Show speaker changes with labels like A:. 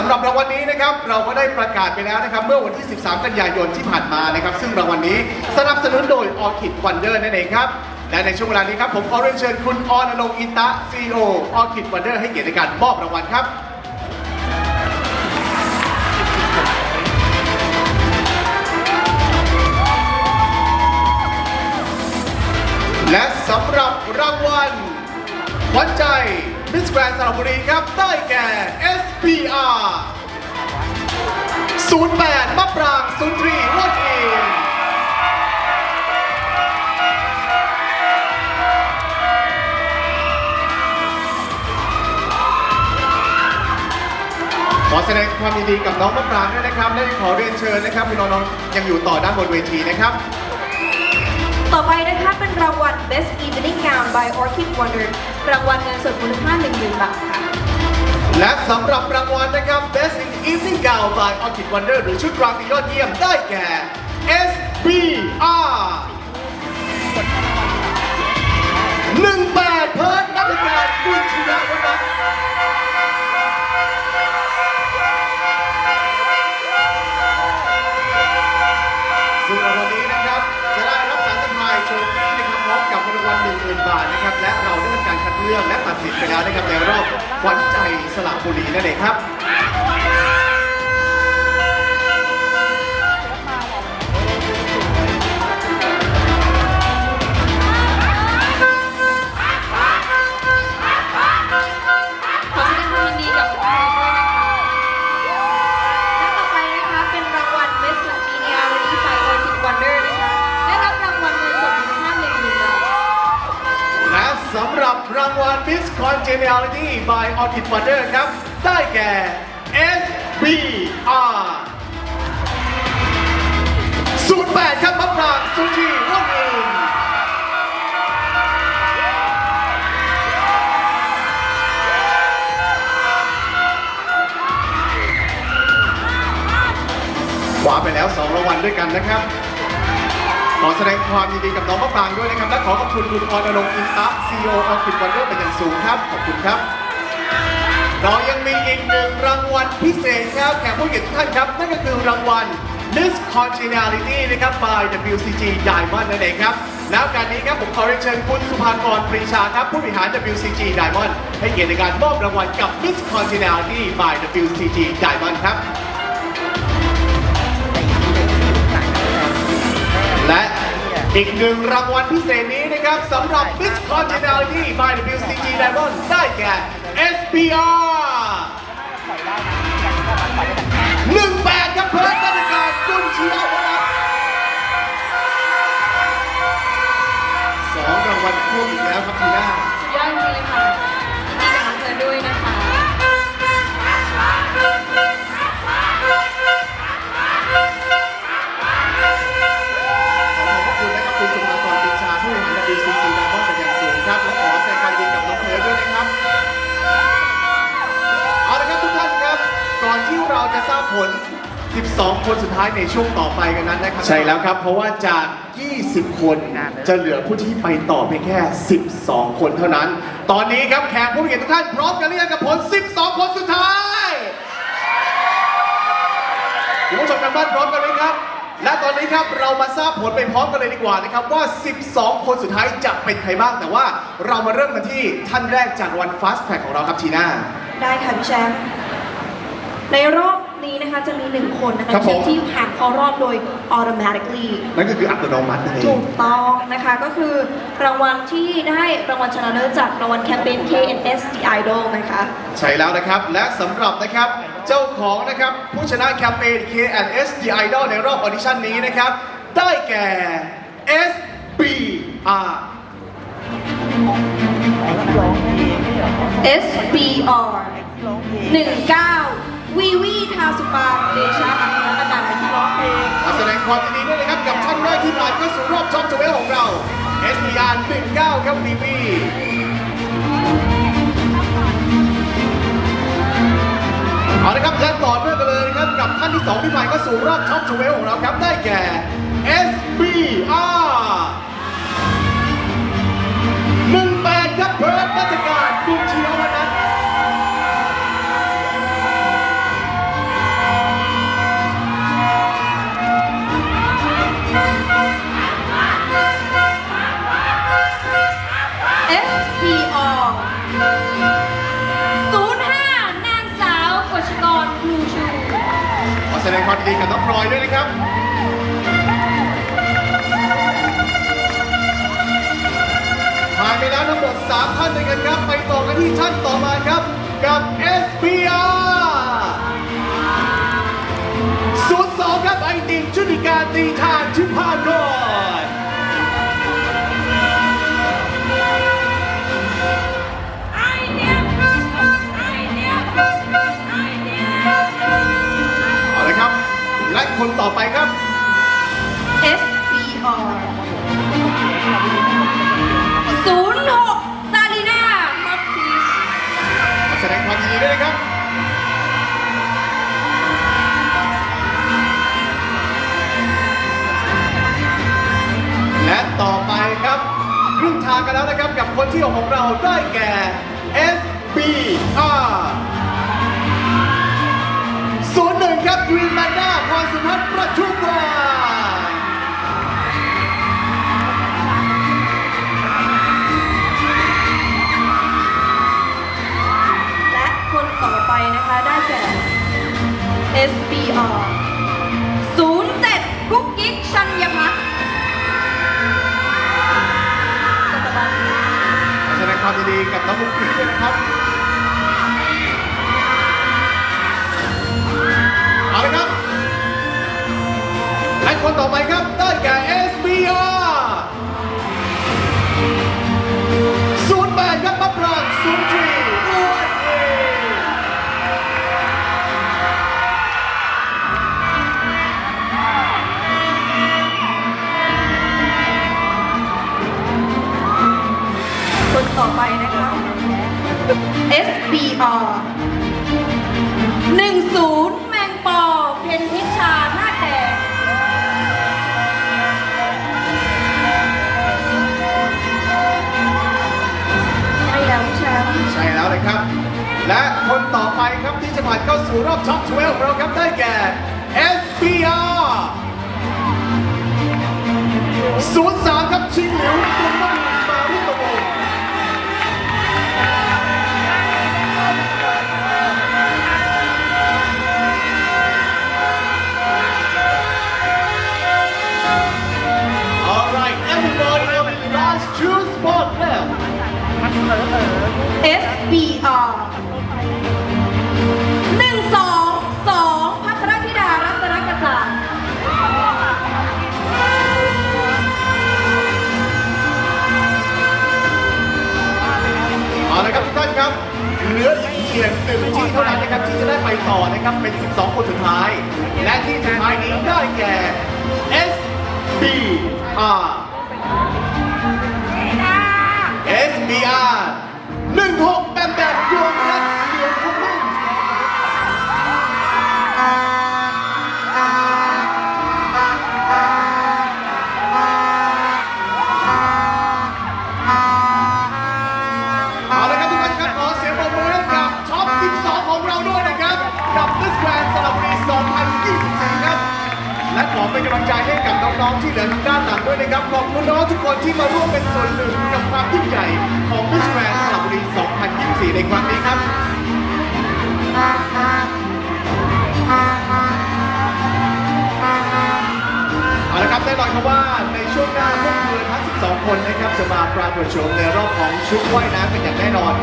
A: สำหรับรางวัลนี้นะครับเราก็ได้ประกาศไปแล้วนะครับ เมื่อวันที่ 13 กันยายนที่ผ่านมานะครับ ซึ่งรางวัลนี้สนับสนุนโดย Orchid Wonder นั่นเองครับ และในช่วงเวลานี้ครับผมขอเรียนเชิญคุณออนรงค์อินตะ CEO Orchid Wonder ให้เกียรติในการมอบรางวัลครับ และสำหรับรางวัลขวัญใจ มิสแกรนสระบุรีครับ ได้แก่ SPR 08มะปรางสุนทรีวอดอิขอแสดงความยินดีกับน้องมะปรางด้วยนะครับ และขอเรียนเชิญนะครับคุณน้องๆยังอยู่ต่อด้านบนเวทีนะครับ
B: ต่อไปนะคะเป็นรางวัล Best Evening Gown by Orchid Wonder รางวัลเงินสดมูลค่า1 0,000บาทค่ะ
A: และสำหรับรางวัลนะครับ Best in Evening Gown by Orchid Wonder หรือชุดราตรียอดเยี่ยมได้แก่ SBR และตัดสินไปแล้วนะครับในรอบขวัญใจสระบุรีนั่นเองครับ
B: สำ
A: หรับรางวัล Miss Congeniality by Orchid Wonder ครับ ได้แก่ SBR 08 ครับมะปรางสุธีร่วมอินขวาไปแล้ว 2รางวัลด้วยกันนะครับ ขอแสดงความยินดีกับน้องมะปรางด้วยนะครับและขอขอบคุณคุณออนรงอินตะ CEO ออคิดวันเดอร์เป็นอย่างสูงครับขอบคุณครับ เรายังมีอีกหนึ่งรางวัลพิเศษครับแขกผู้เกียรติทุกท่านครับ นั่นก็คือรางวัล Miss Congeniality นะครับ by WCG Diamond นั่นเองครับ แล้วการนี้ครับผมขอเรียนเชิญคุณสุภากรปรีชาครับ ผู้บริหาร WCG Diamond ให้เกียรติในการมอบรางวัลกับ Miss Congeniality by WCG Diamond ครับ อีกหนึ่งรางวัลพิเศษนี้นะครับสำหรับ Miss Congeniality by WCG Diamond ได้แก่ SPR 18ครับเพื่อนกรรมการกุลชีววัฒน์สองรางวัลคู่อีกแล้วครับทีน่า
B: สุดยอดจริงเลยค่ะยินดีกับน้องเธอด้วยนะคะ
A: จะทราบผล 12 คนสุดท้ายในช่วงต่อไปกันนั้นนะครับใช่แล้วครับ เพราะว่าจาก 20 คนจะเหลือผู้ที่ไปต่อเพียงแค่ 12 คนเท่านั้น ตอนนี้ครับแขกผู้มีเกียรติทุกท่านพร้อมกันหรือยังกับผล 12 คนสุดท้ายคุณผู้ชมทางบ้านพร้อมกันไหมครับ และตอนนี้ครับเรามาทราบผลไปพร้อมกันเลยดีกว่านะครับว่า 12 คนสุดท้ายจะเป็นใครบ้างแต่ว่าเรามาเริ่มกันที่ท่านแรกจากวัน Fast Track ของเราครับทีน่า
B: ได้ค่ะพี่แชมป์ ในรอบนี้นะคะจะมีหนึ่งคนนะคะ
A: ครับผม
B: ที่ผ่านเข้ารอบโดย automatically
A: นั่นก็คืออัตโนมัตินั่นเอ
B: ถู
A: ง
B: กต้องนะคะก็คือรางวัลที่ได้รางวัลชนะเลิศจากรางวัลแคมเปญ KNS The Idol นะคะ
A: ใช่แล้วนะครับ และสำหรับนะครับ เจ้าของนะครับ ผู้ชนะแคมเปญ K&S The Idol ในรอบออดิชั่นนี้นะครับ ได้แก่ SBR
B: SBR 19 วีวีทาสุปาเดชะอัครอาจารย์เป็นที่ร้องเพลง
A: ขอแสดงความยินดีด้วยนะครับกับท่านแรกที่ผ่านเข้าสู่รอบช็อปจเวลของเรา SBR 19ครับวีวีเอาละครับและต่อเนื่องกันเลยนะครับกับท่านที่สองที่ผ่านเข้าสู่รอบช็อปจเวลของเราครับได้แก่ SBR พีออห้านางสาวกฤชกร
B: ครูชู
A: ขอแสดงความดีกับน้องพลอยด้วยนะครับ ผ่านไปแล้วทั้งหมด3ท่านด้วยกันครับ ไปต่อกันที่ท่านต่อมา คนต่อไปครับ
B: SBR ศูนย์หกซาลีนามาพีช
A: ขอแสดงความยินดีด้วยนะครับ และต่อไปครับครึ่งทางกันแล้วนะครับกับคนที่หกของเราได้แก่ SBR ศู ดี
B: กับน้
A: องมุกกี้ด้วยนะครับ SBR
B: 10 แมงปอเพนพิชาหน้าแดงใช่แล้วแชมป์
A: ใช่แล้วเลยครับ และคนต่อไปครับที่จะผ่านเข้าสู่รอบท็อป12ของเราครับได้แก่ SBR ศูนย์สามครับชิงหลิวกุลม
B: พี
A: ยงหนึ่งที่เท่านั้นนะครับที่จะได้ไปต่อนะครับเป็น 12 คนสุดท้าย และที่สุดท้ายนี้ได้แก่ S B R S B R น้องๆที่เหลือทางด้านหลังด้วยนะครับ ขอบคุณน้องทุกคนที่มาร่วมเป็นส่วนหนึ่งกับความยิ่งใหญ่ของ Miss Grand สระบุรี 2024 ในครั้งนี้ครับเอาละครับแน่นอนครับว่าในช่วงหน้าพวกเธอทั้ง 12 คนนะครับจะมาปรากฏโฉมในรอบของชุดว่ายน้ำกันอย่างแน่นอน